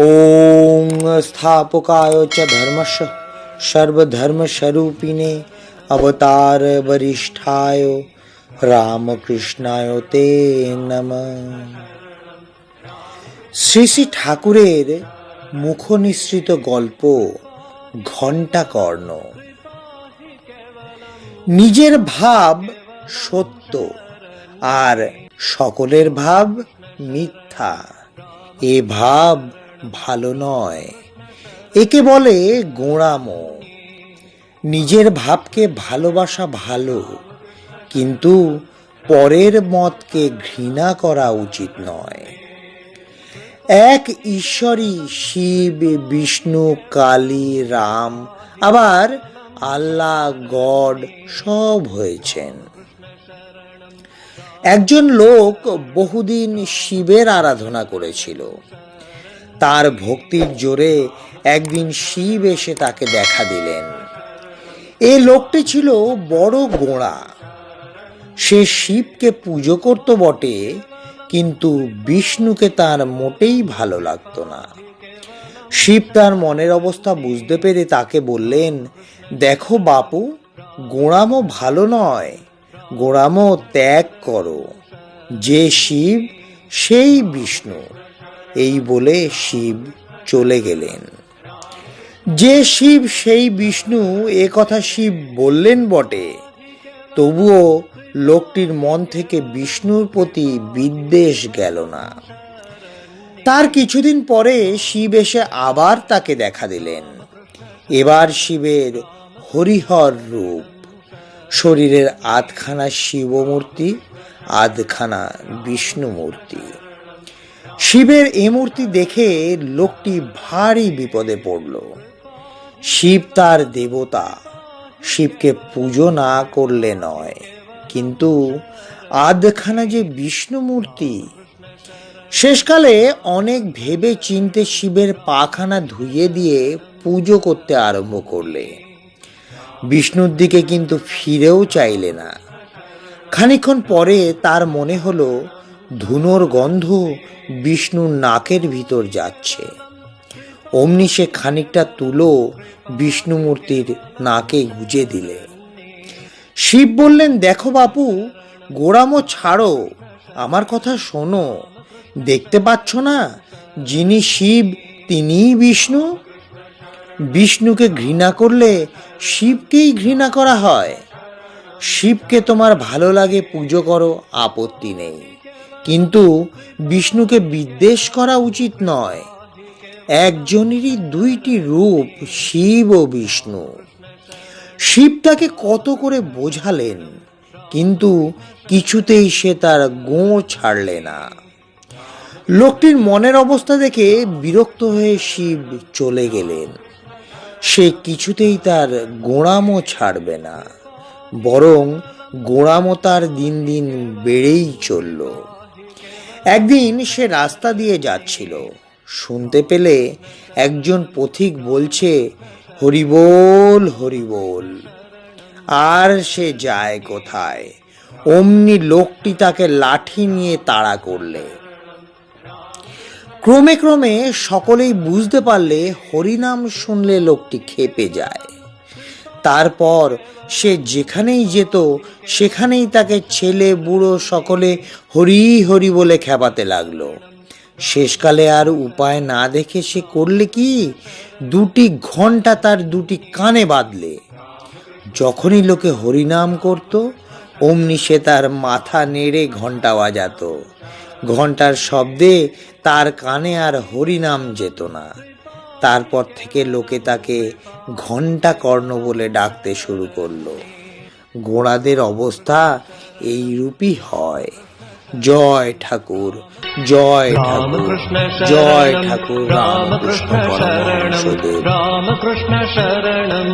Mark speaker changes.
Speaker 1: ॐ स्थापकाय च धर्मस्य सर्वधर्मस्वरूपिणे अवतार वरिष्ठाय রামকৃষ্ণায় তে নম শ্রী শ্রী ঠাকুরের মুখনিসৃত গল্প ঘণ্টা কর্ণ নিজের ভাব সত্য আর সকলের ভাব মিথ্যা এ ভাব ভালো নয়। একে বলে গোঁড়ামো। নিজের ভাবকে ভালোবাসা ভালো, কিন্তু পরের মতকে ঘৃণা করা উচিত নয়। এক ঈশ্বরই শিব, বিষ্ণু, কালী, রাম, আবার আল্লাহ গড সব হয়েছেন। একজন লোক বহুদিন শিবের আরাধনা করেছিল। তার ভক্তির জোরে একদিন শিব এসে তাকে দেখা দিলেন। এ লোকটি ছিল বড় গোঁড়া। সে শিবকে পুজো করত বটে, কিন্তু বিষ্ণুকে তার মোটেই ভালো লাগতো না। শিব তার মনের অবস্থা বুঝতে পেরে তাকে বললেন, দেখো বাপু, গোঁড়ামো ভালো নয়। গোঁড়ামো ত্যাগ করো। যে শিব, সেই বিষ্ণু। এই বলে শিব চলে গেলেন। যে শিব, সেই বিষ্ণু, এ কথা শিব বললেন বটে। তবুও লোকটির মন থেকে বিষ্ণুর প্রতি বিদ্বেষ গেল না। তার কিছুদিন পরে শিব এসে আবার তাকে দেখা দিলেন। এবার শিবের হরিহর রূপ। শরীরের আধখানা শিবমূর্তি, আধখানা বিষ্ণু মূর্তি শিবের এ মূর্তি দেখে লোকটি ভারী বিপদে পড়ল। শিব তার দেবতা, শিবকে পুজো না করলে নয়। কিন্তু আধখানা যে বিষ্ণু মূর্তি শেষকালে অনেক ভেবে চিনতে শিবের পাখানা ধুইয়ে দিয়ে পুজো করতে আরম্ভ করলে। বিষ্ণুর দিকে কিন্তু ফিরেও চাইলে না। খানিক্ষণ পরে তার মনে হলো, ধুনোর গন্ধ বিষ্ণুর নাকের ভিতর যাচ্ছে। অমনি সে খানিকটা তুলো বিষ্ণুমূর্তির নাকে গুজে দিলে। শিব বললেন, দেখো বাপু, গোড়ামো ছাড়ো, আমার কথা শোনো। দেখতে পাচ্ছ না, যিনি শিব, তিনিই বিষ্ণু? বিষ্ণুকে ঘৃণা করলে শিবকেই ঘৃণা করা হয়। শিবকে তোমার ভালো লাগে পুজো করো, আপত্তি নেই। কিন্তু বিষ্ণুকে বিদ্বেষ করা উচিত নয়। একজনেরই দুইটি রূপ শিব ও বিষ্ণু। শিব তাকে কত করে বোঝালেন, কিন্তু কিছুতেই সে তার গোঁ ছাড়লে না। লোকটির মনের অবস্থা দেখে বিরক্ত হয়ে শিব চলে গেলেন। সে কিছুতেই তার গোঁড়ামো ছাড়বে না, বরং গোঁড়ামো তার দিন দিন বেড়েই চলল। একদিন সে রাস্তা দিয়ে যাচ্ছিল, শুনতে পেলে একজন পথিক বলছে, হরিবোল হরিবোল, আর সে যায় কোথায়? অমনি লোকটি তাকে লাঠি নিয়ে তাড়া করলে। ক্রমে ক্রমে সকলেই বুঝতে পারলে হরিনাম শুনলে লোকটি খেপে যায়। তারপর সে যেখানেই যেত, সেখানেই তাকে ছেলে, বুড়ো সকলে হরি হরি বলে খেপাতে লাগল। শেষকালে আর উপায় না দেখে সে করলে কি? দুটি ঘণ্টা তার দুটি কানে বাঁধলে। যখনই লোকে হরিনাম করত, অমনি সে তার মাথা নেড়ে ঘণ্টা বাজাত। ঘণ্টার শব্দে তার কানে আর হরিনাম যেত না। তারপর থেকে লোকে তাকে ঘণ্টা কর্ণ বলে ডাকতে শুরু করল। গোড়াদের অবস্থা এই রূপই হয়। জয় ঠাকুর জয় ঠাকুর জয় ঠাকুর
Speaker 2: রামকৃষ্ণ
Speaker 1: পরমহংসদেব।
Speaker 2: রামকৃষ্ণ শরণম।